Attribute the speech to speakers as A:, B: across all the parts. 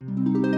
A: Thank you.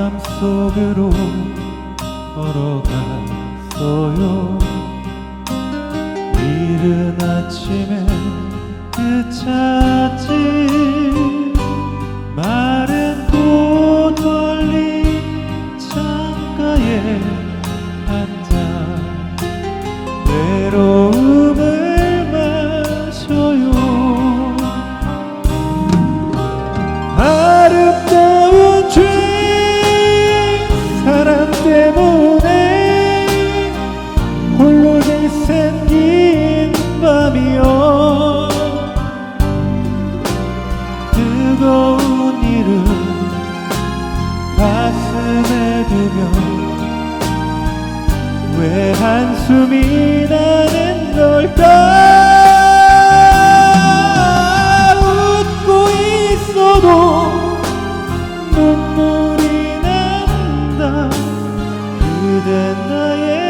A: 바람 속으로 걸어갔어요. 이른 아침에 그쳤지 마른 꽃 멀리 창가에 앉아 외로 한숨이 나는 걸까 웃고 있어도 눈물이 난다. 그대 나의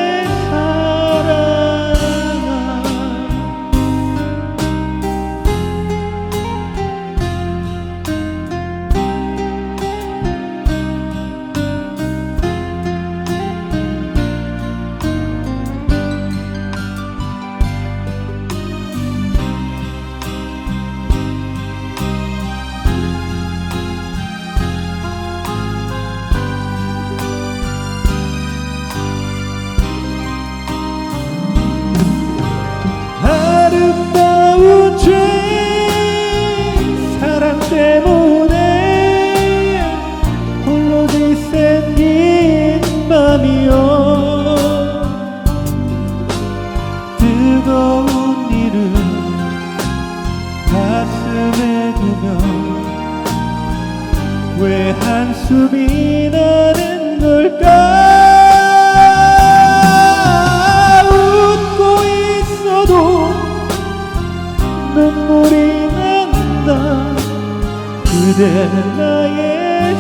A: 왜 한숨이 나는 걸까? 웃고 있어도 눈물이 난다. 그대 나의